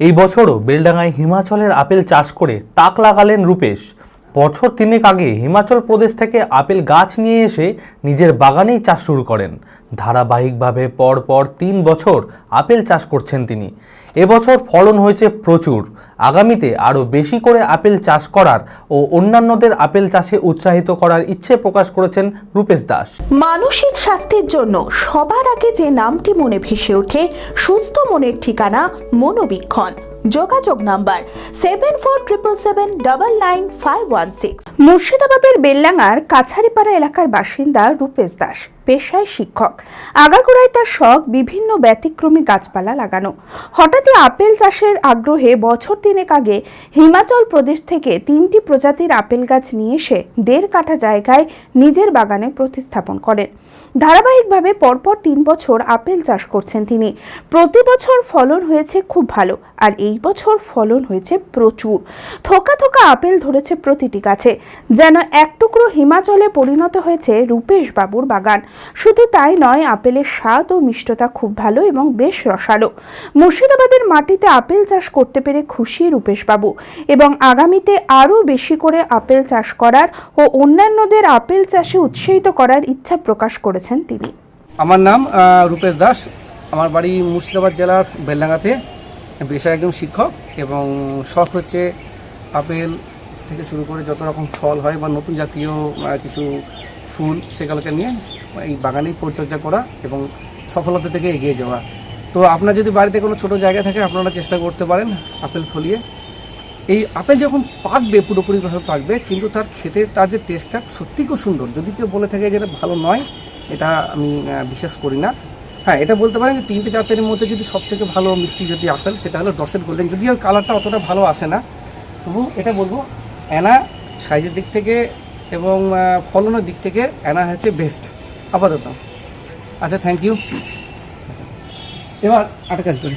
এই বছরও বেলডাঙায় হিমাচলের আপেল চাষ করে তাক লাগালেন রূপেশ। বছর তিনেক আগে হিমাচল প্রদেশ থেকে আপেল গাছ নিয়ে এসে নিজের বাগানেই চাষ শুরু করেন। ধারাবাহিকভাবে পর পর তিন বছর আপেল চাষ করছেন তিনি। এবছর ফলন হয়েছে প্রচুর। আগামীতে আরও বেশি করে আপেল চাষ করার ও অন্যান্যদের আপেল চাষে উৎসাহিত করার ইচ্ছে প্রকাশ করেছেন রূপেশ দাস। মানসিক স্বাস্থ্যের জন্য সবার আগে যে নামটি মনে ভেসে ওঠে সুস্থ মনের ঠিকানা মনোবীক্ষণ। যোগাযোগ number seven four triple seven double nine five one six মুর্শিদাবাদের বেল্লাঙার কাছারিপাড়া এলাকার বাসিন্দা রূপেশ দাস। পেশায় শিক্ষক। আগাগোড়ায় তার শখ বিভিন্ন ব্যতিক্রমী গাছপালা লাগানো। হঠাৎই আপেল চাষের আগ্রহে বছর তিনেক আগে হিমাচল প্রদেশ থেকে তিনটি প্রজাতির আপেল গাছ নিয়ে এসে দেড় কাঠা জায়গায় নিজের বাগানে প্রতিস্থাপন করেন। ধারাবাহিকভাবে পরপর তিন বছর আপেল চাষ করছেন তিনি। প্রতি বছর ফলন হয়েছে খুব ভালো, আর এই বছর ফলন হয়েছে প্রচুর। থোকা থোকা আপেল ধরেছে প্রতিটি গাছে, যেন এক টুকরো হিমাচলে পরিণত হয়েছে রূপেশ বাবুর বাগান। শুধু তাই নয়, আপেলের স্বাদ ও মিষ্টতা খুব ভালো এবং বেশ রসালো। মুর্শিদাবাদের মাটিতে আপেল চাষ করতে পেরে খুশি রূপেশ বাবু এবং আগামীতে আরও বেশি করে আপেল চাষ করার ও অন্যান্যদের আপেল চাষে উৎসাহিত করার ইচ্ছা প্রকাশ করেছেন তিনি। আমার নাম রূপেশ দাস। আমার বাড়ি মুর্শিদাবাদ জেলার বেলডাঙ্গাতে। পেশায় একজন শিক্ষক এবং শখ হচ্ছে আপেল থেকে শুরু করে যত রকম ফল হয় বা নতুন জাতীয় কিছু ফুল সেগুলোকে নিয়ে এই বাগানেই পরিচর্যা করা এবং সফলতা থেকে এগিয়ে যাওয়া। তো আপনার যদি বাড়িতে কোনো ছোট জায়গা থাকে, আপনারা চেষ্টা করতে পারেন আপেল ফলিয়ে। এই আপেল যখন পাকবে, পুরোপুরিভাবে পাকবে, কিন্তু তার খেতে তার যে টেস্টটা সত্যি খুব সুন্দর। যদি কেউ বলে থাকে যে এটা ভালো নয়, এটা আমি বিশ্বাস করি না। হ্যাঁ এটা বলতে পারেন যে তিনটে চারটের মধ্যে যদি সব থেকে ভালো মিষ্টি যদি আপেল, সেটা হলো ডসেট গোল্ডেন যদিও কালারটা অতটা ভালো আসে না, তবু এটা বলব অ্যানা সাইজের দিক থেকে এবং ফলনের দিক থেকে অ্যানা হচ্ছে বেস্ট আপাতত। আচ্ছা থ্যাংক ইউ এবার একটা কাজ করি।